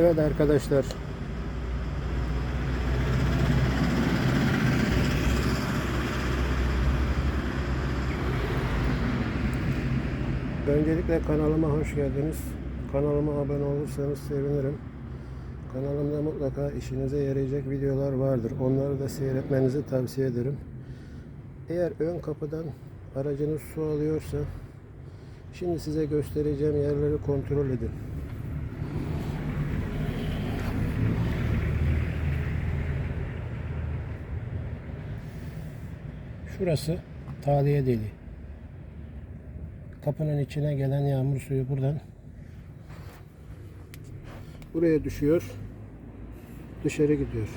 Evet arkadaşlar. Öncelikle kanalıma hoş geldiniz. Kanalıma abone olursanız sevinirim. Kanalımda mutlaka işinize yarayacak videolar vardır. Onları da seyretmenizi tavsiye ederim. Eğer ön kapıdan aracınız su alıyorsa şimdi size göstereceğim yerleri kontrol edin. Şurası taliye deliği. Kapının içine gelen yağmur suyu buradan buraya düşüyor. Dışarı gidiyor.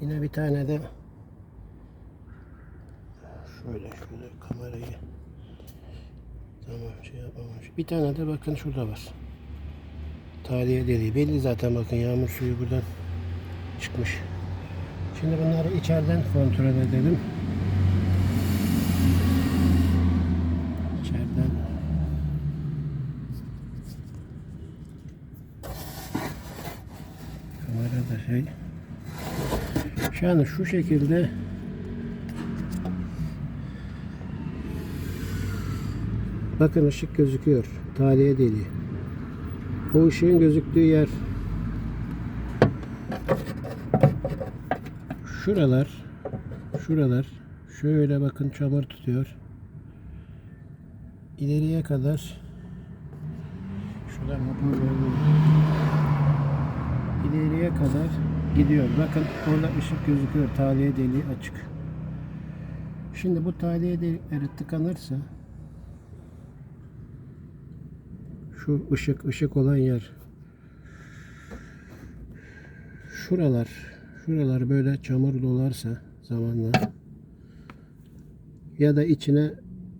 Yine bir tane de şöyle şöyle kamerayı tamam şey yapmamış. Bir tane de bakın şurada var. Taliye deliği. Belli zaten bakın yağmur suyu buradan çıkmış. Şimdi bunları içeriden kontrol edelim. İçeriden kamera da şey an şu şekilde bakın ışık gözüküyor. Taliye deliği. O ışığın gözüktüğü yer şuralar şuralar şöyle bakın çamur tutuyor. İleriye kadar şuradan yapma ileriye kadar gidiyor. Bakın orada ışık gözüküyor. Taliye deliği açık. Şimdi bu taliye delikleri tıkanırsa şu ışık ışık olan yer şuralar şuralar böyle çamur dolarsa zamanla ya da içine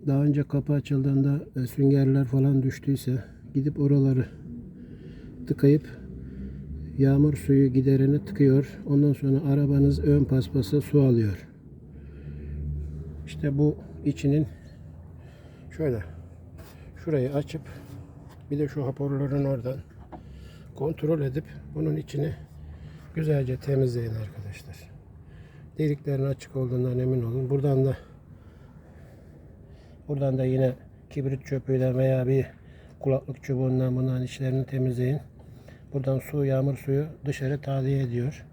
daha önce kapı açıldığında e, süngerler falan düştüyse gidip oraları tıkayıp yağmur suyu giderini tıkıyor. Ondan sonra arabanız ön paspası su alıyor. İşte bu içinin şöyle şurayı açıp bir de şu hoparlörün oradan kontrol edip bunun içini güzelce temizleyin arkadaşlar. Deliklerin açık olduğundan emin olun. Buradan da buradan da yine kibrit çöpüyle veya bir kulaklık çubuğundan bunların içlerini temizleyin. Buradan su, yağmur suyu dışarı tahliye ediyor.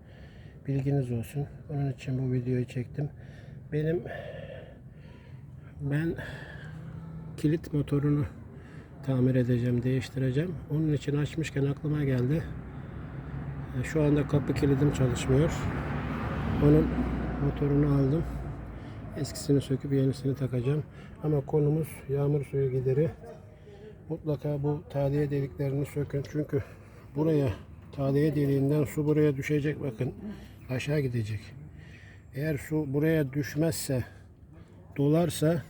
Bilginiz olsun. Onun için bu videoyu çektim. Benim ben kilit motorunu tamir edeceğim, değiştireceğim. Onun için açmışken aklıma geldi. E, Şu anda kapı kilidim çalışmıyor. Onun motorunu aldım. Eskisini söküp yenisini takacağım. Ama konumuz yağmur suyu gideri. Mutlaka bu tahliye deliklerini sökün. Çünkü buraya tahliye deliğinden su buraya düşecek. Bakın aşağı gidecek. Eğer su buraya düşmezse dolarsa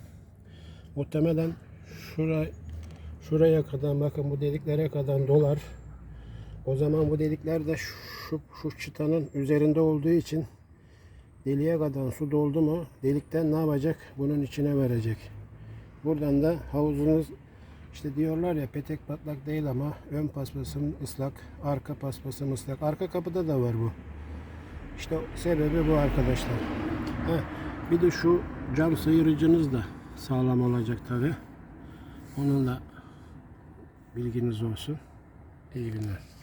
muhtemelen şura, şuraya kadar bakın bu deliklere kadar dolar. O zaman bu delikler de şu, şu çıtanın üzerinde olduğu için deliğe kadar su doldu mu delikten ne yapacak? Bunun içine verecek. Buradan da havuzunuz işte diyorlar ya petek patlak değil ama ön paspasım ıslak, arka paspasım ıslak. Arka kapıda da var bu. İşte sebebi bu arkadaşlar. Heh, bir de şu cam sıyırıcınız da sağlam olacak tabi. Onun da bilginiz olsun. İyi günler.